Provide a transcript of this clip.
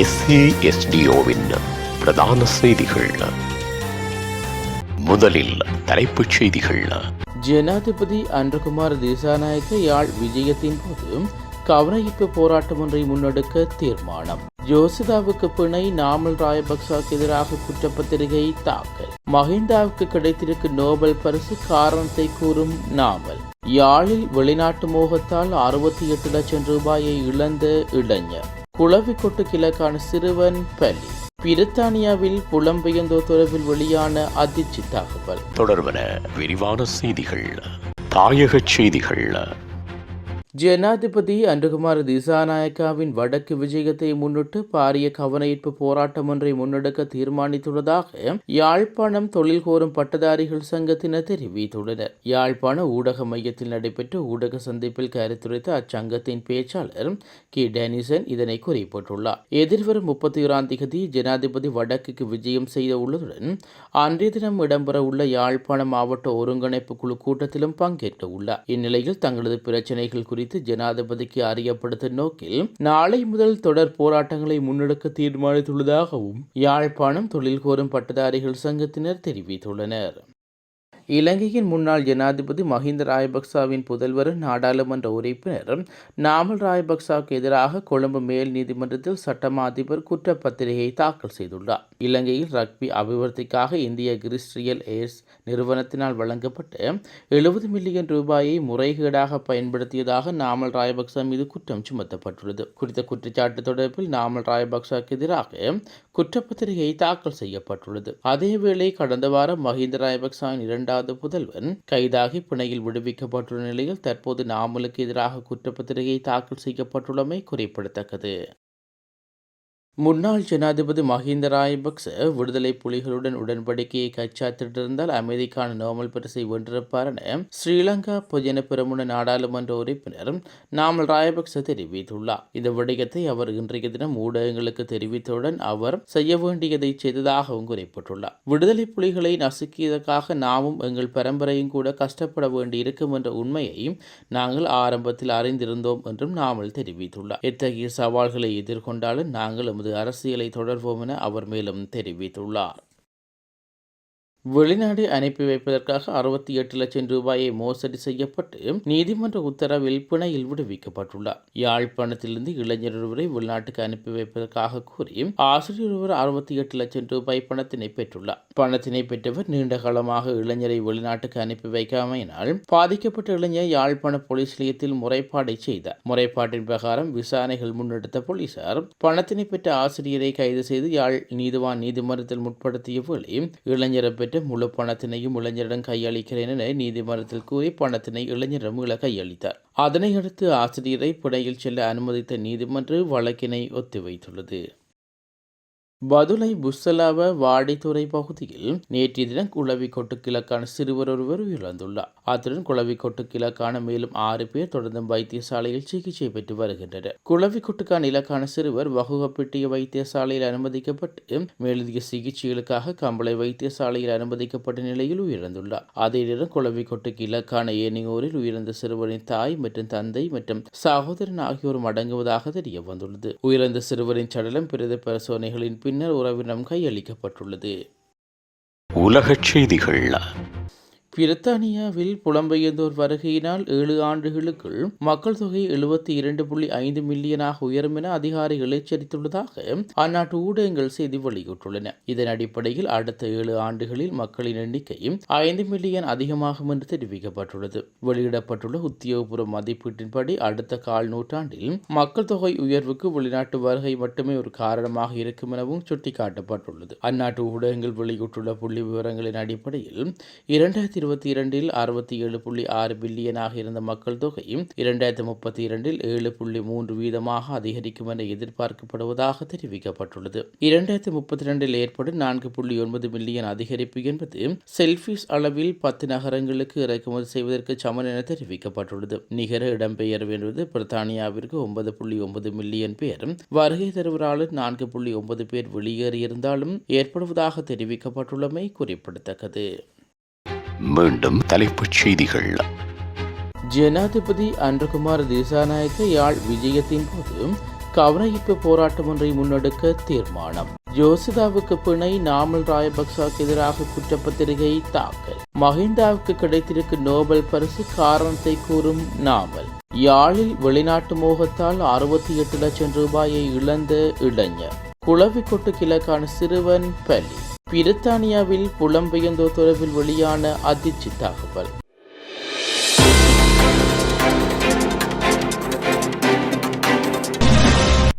எஸ்ஏஎஸ்டிஓவின் பிரதான செய்திகள். முதலில் தலைப்புச் செய்திகள். ஜனாதிபதி அன்றகுமார் திசாநாயக்க யாழ் விஜயத்தின் போது கவனஈர்ப்பு போராட்டம் ஒன்றை முன்னெடுக்க தீர்மானம். ஜோசிதாவுக்கு பிணை நாமல் ராயபக்சாவுக்கு எதிராக குற்றப்பத்திரிகை தாக்கல். மஹிந்தாவுக்கு கிடைத்திருக்கும் நோபல் பரிசு காரணத்தை கூறும் நாமல் யாழில் வெளிநாட்டு மோகத்தால் அறுபத்தி எட்டு லட்சம் ரூபாயை இழந்த இளைஞர். குளவிக்கொட்டு கிழக்கான சிறுவன் பலி. பிரித்தானியாவில் புலம்பெயர்ந்தோர் தொடர்பில் வெளியான அதிர்ச்சி தகவல். தொடர்பன விரிவான செய்திகள் தாயகச் செய்திகள். ஜனாதிபதி அன்றுகுமார் திசாநாயக்காவின் வடக்கு விஜயத்தை முன்னிட்டு பாரிய கவனஈர்ப்பு போராட்டம் ஒன்றை முன்னெடுக்க தீர்மானித்துள்ளதாக யாழ்ப்பாணம் தொழில் கோரும் பட்டதாரிகள் சங்கத்தினர் தெரிவித்துள்ளனர். யாழ்ப்பாண ஊடக மையத்தில் நடைபெற்ற ஊடக சந்திப்பில் கருத்துரைத்த அச்சங்கத்தின் பேச்சாளர் கி. டெனிசன் இதனை குறிப்பிட்டுள்ளார். எதிர்வரும் முப்பத்தி ஓராம் தேதி ஜனாதிபதி வடக்குக்கு விஜயம் செய்ய உள்ளதுடன் அன்றைய தினம் இடம்பெற உள்ள யாழ்ப்பாண மாவட்ட ஒருங்கிணைப்பு குழு கூட்டத்திலும் பங்கேற்க உள்ளார். இந்நிலையில் தங்களது பிரச்சனைகள் குறித்து ஜனாதிபதிக்கு அறியப்படுத்தும் நோக்கில் நாளை முதல் தொடர் போராட்டங்களை முன்னெடுக்க தீர்மானித்துள்ளதாகவும் யாழ்ப்பாணம் தொழில் கோரும் பட்டதாரிகள் சங்கத்தினர் தெரிவித்துள்ளனர். இலங்கையின் முன்னாள் ஜனாதிபதி மஹிந்த ராயபக்சாவின் புதல்வரும் நாடாளுமன்ற உறுப்பினர் நாமல் ராயபக்சாவுக்கு எதிராக கொழும்பு மேல் நீதிமன்றத்தில் சட்டமா அதிபர் குற்றப்பத்திரிகையை தாக்கல் செய்துள்ளார். இலங்கையில் ரக்பி அபிவிருத்திக்காக இந்திய கிறிஸ்டியல் ஏர்ஸ் நிறுவனத்தினால் வழங்கப்பட்ட எழுபது மில்லியன் ரூபாயை முறைகேடாக பயன்படுத்தியதாக நாமல் ராயபக்சா மீது குற்றம் சுமத்தப்பட்டுள்ளது. குறித்த குற்றச்சாட்டு தொடர்பில் நாமல் ராயபக்சாவுக்கு எதிராக குற்றப்பத்திரிகை தாக்கல் செய்யப்பட்டுள்ளது. அதேவேளை கடந்த வாரம் மஹிந்த ராயபக்சாவின் இரண்டாவது புதல்வன் கைதாகி பிணையில் விடுவிக்கப்பட்டுள்ள நிலையில் தற்போது நாமலுக்கு எதிராக குற்றப்பத்திரிகை தாக்கல் செய்யப்பட்டுள்ளமை குறிப்பிடத்தக்கது. முன்னாள் ஜனாதிபதி மஹிந்த ராயபக்ச விடுதலை புலிகளுடன் உடன்படிக்கையை கைச்சாத்திட்டிருந்தால் அமைதிக்கான நோமல் பரிசை வென்றிருப்பார் என ஸ்ரீலங்கா பொதுஜன பெருமுன நாடாளுமன்ற உறுப்பினர் நாமல் ராயபக்ச தெரிவித்துள்ளார். இந்த விடயத்தை அவர் இன்றைய தினம் ஊடகங்களுக்கு தெரிவித்தவுடன் அவர் செய்ய வேண்டியதை செய்ததாகவும் குறிப்பிட்டுள்ளார். விடுதலை புலிகளை நசுக்கியதற்காக நாமும் எங்கள் பரம்பரையும் கூட கஷ்டப்பட வேண்டியிருக்கும் என்ற உண்மையை நாங்கள் ஆரம்பத்தில் அறிந்திருந்தோம் என்றும் நாமல் தெரிவித்துள்ளார். இத்தகைய சவால்களை எதிர்கொண்டாலும் நாங்கள் எமது அரசியலை தொடர்வோம் என அவர் மேலும் தெரிவித்துள்ளார். வெளிநாடு அனுப்பி வைப்பதற்காக அறுபத்தி எட்டு லட்சம் ரூபாயை மோசடி செய்யப்பட்டு நீதிமன்ற உத்தரவில் பிணையில் விடுவிக்கப்பட்டுள்ளார். யாழ்ப்பாணத்திலிருந்து இளைஞர் ஒருவரை வெளிநாட்டுக்கு அனுப்பி வைப்பதற்காக கூறி ஆசிரியர் ஒருவர் அறுபத்தி எட்டு லட்சம் ரூபாய் பணத்தினை பெற்றுள்ளார். பணத்தினை பெற்றவர் நீண்ட காலமாக இளைஞரை வெளிநாட்டுக்கு அனுப்பி வைக்காமையினால் பாதிக்கப்பட்ட இளைஞர் யாழ்ப்பாண போலீஸ் நிலையத்தில் முறைப்பாடை செய்தார். முறைப்பாட்டின் பிரகாரம் விசாரணைகள் முன்னெடுத்த போலீசார் பணத்தினை பெற்ற ஆசிரியரை கைது செய்து யாழ் நீதிவான் நீதிமன்றத்தில் முற்படுத்திய வேளை இளைஞரை பெற்ற முழு பணத்தினையும் இளைஞரிடம் கையளிக்கிறேன் என நீதிமன்றத்தில் கூறி பணத்தினை இளைஞரிடம் மீள கையளித்தார். அதனையடுத்து ஆசிரியரை பிணையில் செல்ல அனுமதித்த நீதிமன்றம் வழக்கினை ஒத்திவைத்துள்ளது. பதுளை புஸ்ஸலாவ வாடித்துறை பகுதியில் நேற்றைய தினம் குளவிக்கொட்டு கிழக்கான சிறுவர் ஒருவர் உயிரிழந்துள்ளார். அத்துடன் குளவிக்கொட்டு கிழக்கான மேலும் ஆறு பேர் தொடர்ந்து வைத்தியசாலையில் சிகிச்சை பெற்று வருகின்றனர். குளவிக்கொட்டுக்கான இலக்கான சிறுவர் வகுகப்பட்டிய வைத்தியசாலையில் அனுமதிக்கப்பட்டு மேலதிக சிகிச்சைகளுக்காக கம்பளை வைத்தியசாலையில் அனுமதிக்கப்பட்ட நிலையில் உயிரிழந்துள்ளார். அதே நேரம் குளவிக்கொட்டுக்கு இலக்கான ஏனையோரில் உயிரிழந்த சிறுவரின் தாய் மற்றும் தந்தை மற்றும் சகோதரன் ஆகியோரும் அடங்குவதாக தெரிய வந்துள்ளது உயிரிழந்த சிறுவரின் சடலம் பிரத பரிசோதனைகளின் பின்னர் உறவினம் கையளிக்கப்பட்டுள்ளது. உலகச் செய்திகள். பிரித்தானியாவில் புலம்பெயர்ந்தோர் வருகையினால் ஏழு ஆண்டுகளுக்குள் மக்கள் தொகை எழுபத்தி இரண்டு புள்ளி ஐந்து மில்லியனாக உயரும் என அதிகாரிகள் எச்சரித்துள்ளதாக அந்நாட்டு ஊடகங்கள் செய்தி வெளியிட்டுள்ளன. இதன் அடிப்படையில் அடுத்த ஏழு ஆண்டுகளில் மக்களின் எண்ணிக்கை ஐந்து மில்லியன் அதிகமாகும் என்று தெரிவிக்கப்பட்டுள்ளது. வெளியிடப்பட்டுள்ள உத்தியோகபூர்வ மதிப்பீட்டின்படி அடுத்த கால் நூற்றாண்டில் மக்கள் தொகை உயர்வுக்கு வெளிநாட்டு வருகை மட்டுமே ஒரு காரணமாக இருக்கும் எனவும் சுட்டிக்காட்டப்பட்டுள்ளது. அந்நாட்டு ஊடகங்கள் வெளியிட்டுள்ள புள்ளி விவரங்களின் அடிப்படையில் இரண்டாயிரத்தி இருபத்தி இரண்டில் அறுபத்தி ஏழு புள்ளி ஆறு பில்லியனாக இருந்த மக்கள் தொகை இரண்டாயிரத்தி முப்பத்தி இரண்டில் ஏழு புள்ளி மூன்று வீதமாக அதிகரிக்கும் என எதிர்பார்க்கப்படுவதாக தெரிவிக்கப்பட்டுள்ளது. இரண்டாயிரத்தி முப்பத்தி இரண்டில் ஏற்படும் நான்கு புள்ளி ஒன்பது மில்லியன் அதிகரிப்பு என்பது செல்ஃபிஸ் அளவில் பத்து நகரங்களுக்கு இறக்குமதி செய்வதற்கு சமன் என தெரிவிக்கப்பட்டுள்ளது. நிகர இடம்பெயர்வு என்பது பிரித்தானியாவிற்கு ஒன்பது புள்ளி ஒன்பது மில்லியன் பேர் வருகை தருவராலும் நான்கு புள்ளி ஒன்பது பேர் வெளியேறியிருந்தாலும் ஏற்படுவதாக தெரிவிக்கப்பட்டுள்ளமை குறிப்பிடத்தக்கது. மீண்டும் தலைப்புச் செய்திகள். ஜனாதிபதி அன்றகுமார் திசாநாயக்க யாழ் விஜயத்தின் போது கவனஈர்ப்பு போராட்டம் ஒன்றை முன்னெடுக்க தீர்மானம். ஜோசிதாவுக்கு பிணை நாமல் ராயபக்சாவுக்கு எதிராக குற்றப்பத்திரிகை தாக்கல். மஹிந்தாவுக்கு கிடைத்திருக்கும் நோபல் பரிசு காரணத்தை கூறும் நாவல் யாழில் வெளிநாட்டு மோகத்தால் அறுபத்தி எட்டு லட்சம் ரூபாயை இழந்த இளைஞர். குளவிக்கொட்டு கிழக்கான சிறுவன் பலி. பிரித்தானியாவில் புலம்பெயர்ந்தோர் தொடர்பில் வெளியான அதிர்ச்சி தகவல்